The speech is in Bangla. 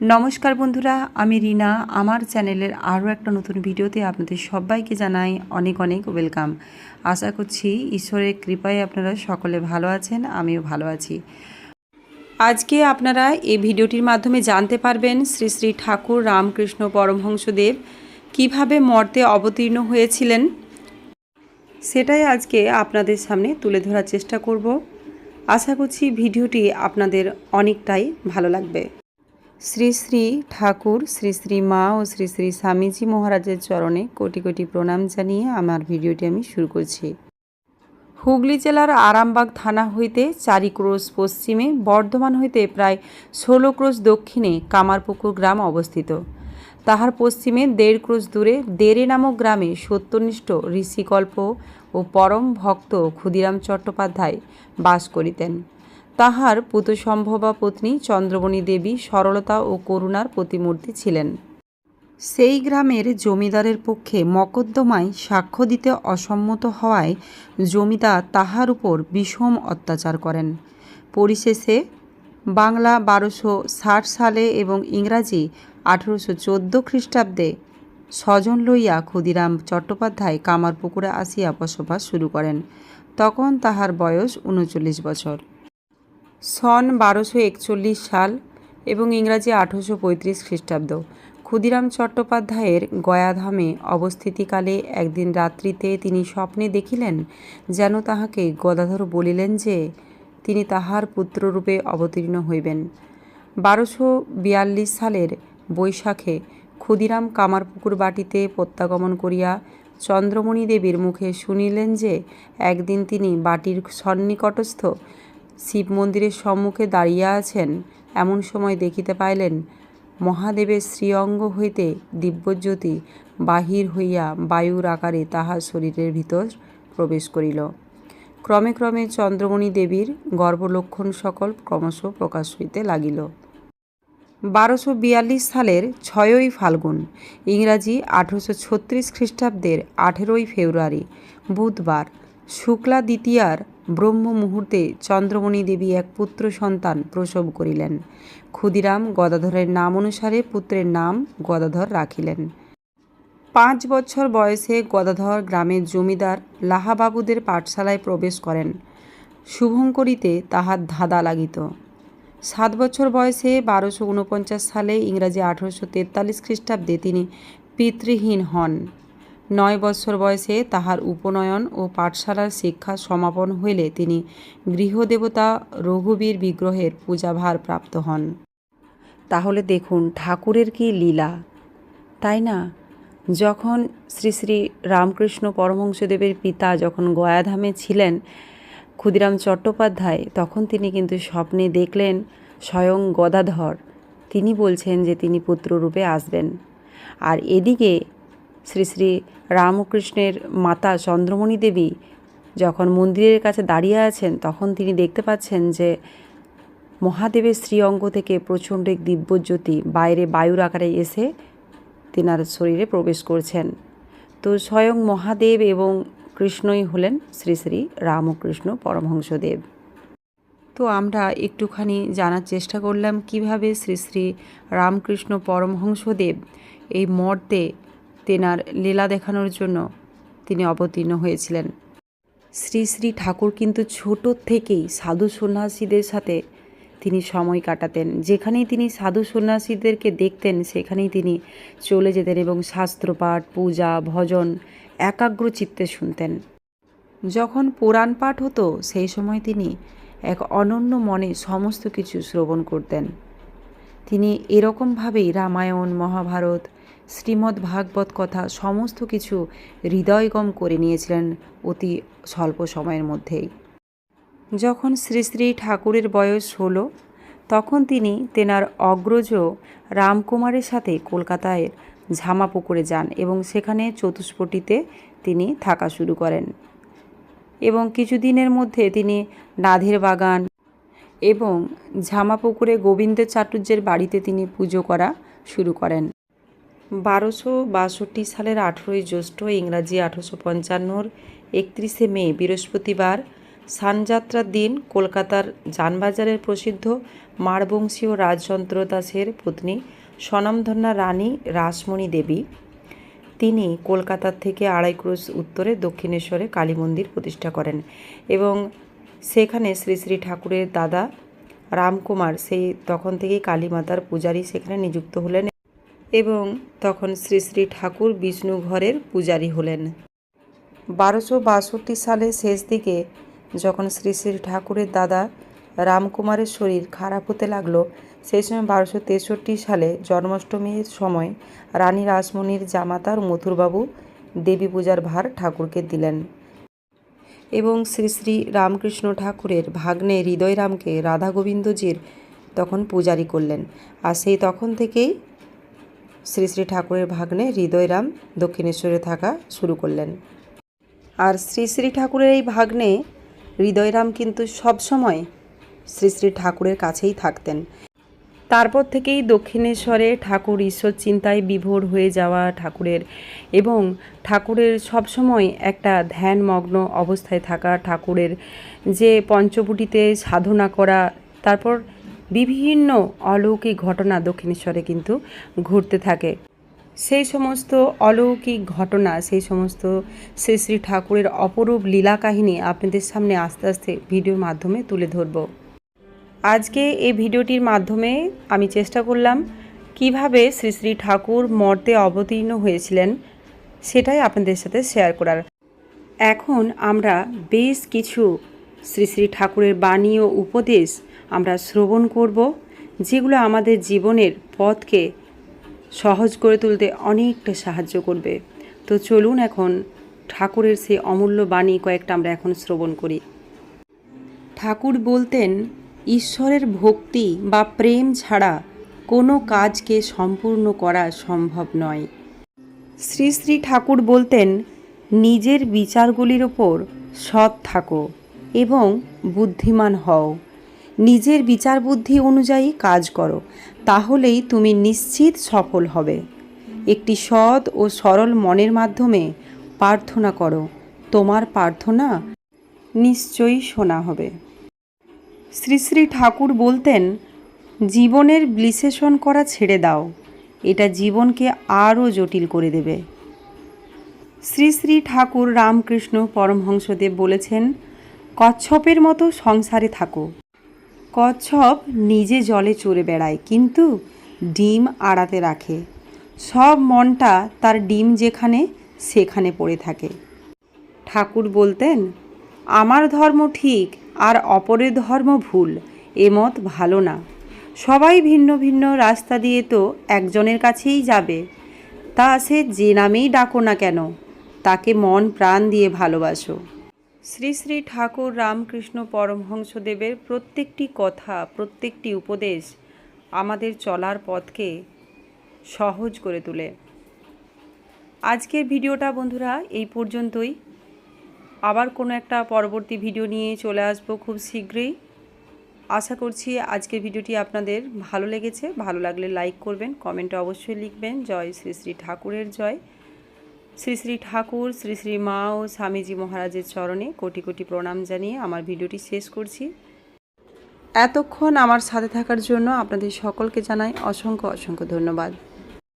নমস্কার বন্ধুরা, আমি রিনা। আমার চ্যানেলের আরও একটা নতুন ভিডিওতে আপনাদের সবাইকে জানাই অনেক অনেক ওয়েলকাম। আশা করছি ঈশ্বরের কৃপায় আপনারা সকলে ভালো আছেন, আমিও ভালো আছি। আজকে আপনারা এই ভিডিওটির মাধ্যমে জানতে পারবেন শ্রী শ্রী ঠাকুর রামকৃষ্ণ পরমহংসদেব কীভাবে মর্তে অবতীর্ণ হয়েছিলেন। সেটাই আজকে আপনাদের সামনে তুলে ধরার চেষ্টা করব। আশা করছি ভিডিওটি আপনাদের অনেকটাই ভালো লাগবে। শ্রী শ্রী ঠাকুর, শ্রী শ্রী মা ও শ্রী শ্রী স্বামীজি মহারাজের চরণে কোটি কোটি প্রণাম জানিয়ে আমার ভিডিওটি আমি শুরু করছি। হুগলি জেলার আরামবাগ থানা হইতে চারি ক্রোশ পশ্চিমে, বর্ধমান হইতে প্রায় ষোলো ক্রোশ দক্ষিণে কামারপুকুর গ্রাম অবস্থিত। তাহার পশ্চিমে দেড় ক্রোশ দূরে দেরে নামক গ্রামে সত্যনিষ্ঠ ঋষিকল্প ও পরম ভক্ত ক্ষুদিরাম চট্টোপাধ্যায় বাস করিতেন। তাহার পুতসম্ভবা পত্নী চন্দ্রমণি দেবী সরলতা ও করুণার প্রতিমূর্তি ছিলেন। সেই গ্রামের জমিদারের পক্ষে মকদ্দমায় সাক্ষ্য দিতে অসম্মত হওয়ায় জমিদার তাহার উপর বিষম অত্যাচার করেন। পরিশেষে বাংলা বারোশো ষাট সালে এবং ইংরাজি আঠেরোশো চোদ্দ খ্রিস্টাব্দে স্বজন লইয়া ক্ষুদিরাম চট্টোপাধ্যায় কামারপুকুরে আসিয়া বসবাস শুরু করেন। তখন তাহার বয়স উনচল্লিশ বছর। সন বারোশো একচল্লিশ সাল এবং ইংরাজি আঠেরোশো পঁয়ত্রিশ খ্রিস্টাব্দ। ক্ষুদিরাম চট্টোপাধ্যায়ের গয়াধামে অবস্থিতিকালে একদিন রাত্রিতে তিনি স্বপ্নে দেখিলেন যেন তাহাকে গদাধর বলিলেন যে, তিনি তাহার পুত্ররূপে অবতীর্ণ হইবেন। বারোশো বিয়াল্লিশ সালের বৈশাখে ক্ষুদিরাম কামারপুকুর বাটিতে প্রত্যাগমন করিয়া চন্দ্রমণি দেবীর মুখে শুনিলেন যে, একদিন তিনি বাটির সন্নিকটস্থ শিব মন্দিরের সম্মুখে দাঁড়িয়ে আছেন, এমন সময় দেখিতে পাইলেন, মহাদেবের শ্রীঅঙ্গ হইতে দিব্যজ্যোতি বাহির হইয়া বায়ুর আকারে তাহার শরীরের ভিতর প্রবেশ করিল। ক্রমে ক্রমে চন্দ্রমণি দেবীর গর্ভলক্ষণ সকল ক্রমশ প্রকাশ হইতে লাগিল। বারোশো বিয়াল্লিশ সালের ছয়ই ফাল্গুন, ইংরাজি আঠেরোশো ছত্রিশ খ্রিস্টাব্দের আঠেরোই ফেব্রুয়ারি, বুধবার। শুক্লা দ্বিতীয়ার ব্রহ্ম মুহূর্তে চন্দ্রমণি দেবী এক পুত্র সন্তান প্রসব করিলেন। ক্ষুদিরাম গদাধরের নাম অনুসারে পুত্রের নাম গদাধর রাখিলেন। পাঁচ বছর বয়সে গদাধর গ্রামের জমিদার লাহাবাবুদের পাঠশালায় প্রবেশ করেন। শুভঙ্করিতে তাহার ধাঁধা লাগিত। সাত বছর বয়সে বারোশো উনপঞ্চাশ সালে ইংরাজি আঠেরোশো তেতাল্লিশ খ্রিস্টাব্দে তিনি পিতৃহীন হন। নয় বছর বয়সে তাহার উপনয়ন ও পাঠশালার শিক্ষা সমাপন হইলে তিনি গৃহদেবতা রঘুবীর বিগ্রহের পূজাভার প্রাপ্ত হন। তাহলে দেখুন, ঠাকুরের কি লীলা? তাই না? যখন শ্রী শ্রী রামকৃষ্ণ পরমহংসদেবের পিতা যখন গয়াধামে ছিলেন ক্ষুদিরাম চট্টোপাধ্যায়, তখন তিনি কিন্তু স্বপ্নে দেখলেন স্বয়ং গদাধর। তিনি বলছেন যে তিনি পুত্ররূপে আসবেন। আর এদিকে শ্রী শ্রী রামকৃষ্ণের মাতা চন্দ্রমণি দেবী যখন মন্দিরের কাছে দাঁড়িয়ে আছেন, তখন তিনি দেখতে পাচ্ছেন যে মহাদেবের শ্রীঅঙ্গ থেকে প্রচণ্ড এক দিব্যজ্যোতি বাইরে বায়ুর আকারে এসে তেনার শরীরে প্রবেশ করছেন। তো স্বয়ং মহাদেব এবং কৃষ্ণই হলেন শ্রী শ্রী রামকৃষ্ণ পরমহংসদেব। তো আমরা একটুখানি জানার চেষ্টা করলাম, কীভাবে শ্রী শ্রী রামকৃষ্ণ পরমহংসদেব এই মর্তে তেনার লীলা দেখানোর জন্য তিনি অবতীর্ণ হয়েছিলেন। শ্রী শ্রী ঠাকুর কিন্তু ছোট থেকেই সাধু সন্ন্যাসীদের সাথে তিনি সময় কাটাতেন। যেখানেই তিনি সাধু সন্ন্যাসীদেরকে দেখতেন, সেখানেই তিনি চলে যেতেন এবং শাস্ত্রপাঠ, পূজা, ভজন, একাগ্র চিত্তে শুনতেন। যখন পুরাণ পাঠ হতো, সেই সময় তিনি এক অনন্য মনে সমস্ত কিছু শ্রবণ করতেন। তিনি এরকমভাবেই রামায়ণ, মহাভারত শ্রীমদ্ ভাগবত কথা সমস্ত কিছু হৃদয়গম করে নিয়েছিলেন অতি স্বল্প সময়ের মধ্যেই। যখন শ্রী শ্রী ঠাকুরের বয়স হলো, তখন তিনি তেনার অগ্রজ রামকুমারের সাথে কলকাতায় ঝামাপুকুরে যান এবং সেখানে চতুষ্পটিতে তিনি থাকা শুরু করেন এবং কিছুদিনের মধ্যে তিনি নাধের বাগান এবং ঝামাপুকুরে গোবিন্দ চাটুর্যের বাড়িতে তিনি পুজো করা শুরু করেন। বারোশো বাষট্টি সালের আঠেরোই জ্যৈষ্ঠ ইংরাজি আঠেরোশো পঞ্চান্নর একত্রিশে মে বৃহস্পতিবার সানযাত্রার দিন কলকাতার যানবাজারের প্রসিদ্ধ মারবংশীয় রাজযন্ত্র দাসের পত্নী স্বনামধন্যা রানী রাসমণি দেবী। তিনি কলকাতার থেকে আড়াই ক্রোশ উত্তরে দক্ষিণেশ্বরে কালী মন্দির প্রতিষ্ঠা করেন এবং সেখানে শ্রী শ্রী ঠাকুরের দাদা রামকুমার সেই তখন থেকেই কালী মাতার পূজারী সেখানে নিযুক্ত হলেন এবং তখন শ্রী শ্রী ঠাকুর বিষ্ণু ঘরের পূজারী হলেন। বারোশো বাষট্টি সালের শেষ দিকে যখন শ্রী শ্রী ঠাকুরের দাদা রামকুমারের শরীর খারাপ হতে লাগল, সেই সময় বারোশো তেষট্টি সালে জন্মাষ্টমীর সময় রানী রাসমণির জামাতার মথুরবাবু দেবী পূজার ভার ঠাকুরকে দিলেন এবং শ্রী শ্রী রামকৃষ্ণ ঠাকুরের ভাগ্নে হৃদয়রামকে রাধা গোবিন্দজির তখন পূজারি করলেন। আর সেই তখন থেকেই শ্রী শ্রী ঠাকুরের ভাগ্নে হৃদয়রাম দক্ষিণেশ্বরে থাকা শুরু করলেন। আর শ্রী শ্রী ঠাকুরের এই ভাগ্নে হৃদয়রাম কিন্তু সবসময় শ্রী শ্রী ঠাকুরের কাছেই থাকতেন। তারপর থেকেই দক্ষিণেশ্বরে ঠাকুর ঈশ্বর চিন্তায় বিভোর হয়ে যাওয়া ঠাকুরের এবং ঠাকুরের সবসময় একটা ধ্যানমগ্ন অবস্থায় থাকা ঠাকুরের যে পঞ্চবটিতে সাধনা করা, তারপর বিভিন্ন অলৌকিক ঘটনা দক্ষিণেশ্বরে কিন্তু ঘটতে থাকে। সেই সমস্ত অলৌকিক ঘটনা, সেই সমস্ত শ্রী শ্রী ঠাকুরের অপরূপ লীলা কাহিনী আপনাদের সামনে আস্তে আস্তে ভিডিওর মাধ্যমে তুলে ধরব। আজকে এই ভিডিওটির মাধ্যমে আমি চেষ্টা করলাম কীভাবে শ্রী শ্রী ঠাকুর মর্তে অবতীর্ণ হয়েছিলেন সেটাই আপনাদের সাথে শেয়ার করার। এখন আমরা বেশ কিছু শ্রী শ্রী ঠাকুরের বাণী ও উপদেশ আমরা শ্রবণ করব, যেগুলো আমাদের জীবনের পথকে সহজ করে তুলতে অনেকটা সাহায্য করবে। তো চলুন এখন ঠাকুরের সেই অমূল্য বাণী কয়েকটা আমরা এখন শ্রবণ করি। ঠাকুর বলতেন, ঈশ্বরের ভক্তি বা প্রেম ছাড়া কোনো কাজকে সম্পূর্ণ করা সম্ভব নয়। শ্রী শ্রী ঠাকুর বলতেন, নিজের বিচারগুলির ওপর সৎ থাকো এবং বুদ্ধিমান হও। নিজের বিচার বুদ্ধি অনুযায়ী কাজ করো, তাহলেই তুমি নিশ্চিত সফল হবে। একটি সৎ ও সরল মনের মাধ্যমে প্রার্থনা করো, তোমার প্রার্থনা নিশ্চয়ই শোনা হবে। শ্রী শ্রী ঠাকুর বলতেন, জীবনের বিশ্লেষণ করা ছেড়ে দাও, এটা জীবনকে আরও জটিল করে দেবে। শ্রী শ্রী ঠাকুর রামকৃষ্ণ পরমহংসদেব বলেছেন, কচ্ছপের মতো সংসারে থাকো কচ্ছপ নিজে জলে চড়ে বেড়ায়, কিন্তু ডিম আড়াতে রাখে। সব মনটা তার ডিম যেখানে, সেখানে পড়ে থাকে। ঠাকুর বলতেন, আমার ধর্ম ঠিক আর অপরের ধর্ম ভুল, এ মত ভালো না। সবাই ভিন্ন ভিন্ন রাস্তা দিয়ে তো একজনের কাছেই যাবে। তা সে যে নামেই ডাকো না কেন, তাকে মন প্রাণ দিয়ে ভালোবাসো। শ্রী শ্রী ঠাকুর রামকৃষ্ণ পরমহংসদেবের প্রত্যেকটি কথা, প্রত্যেকটি উপদেশ আমাদের চলার পথকে সহজ করে তোলে। আজকের ভিডিওটা বন্ধুরা এই পর্যন্তই। আবার কোনো একটা পরবর্তী ভিডিও নিয়ে চলে আসব খুব শীঘ্রই। আশা করছি আজকের ভিডিওটি আপনাদের ভালো লেগেছে। ভালো লাগলে লাইক করবেন, কমেন্টে অবশ্যই লিখবেন। জয় শ্রী শ্রী ঠাকুরের জয়। শ্রী শ্রী ঠাকুর, শ্রী শ্রী মা ও স্বামীজি মহারাজের চরণে কোটি কোটি প্রণাম জানিয়ে আমার ভিডিওটি শেষ করছি। এতক্ষণ আমার সাথে থাকার জন্য আপনাদের সকলকে জানাই অসংখ্য অসংখ্য ধন্যবাদ।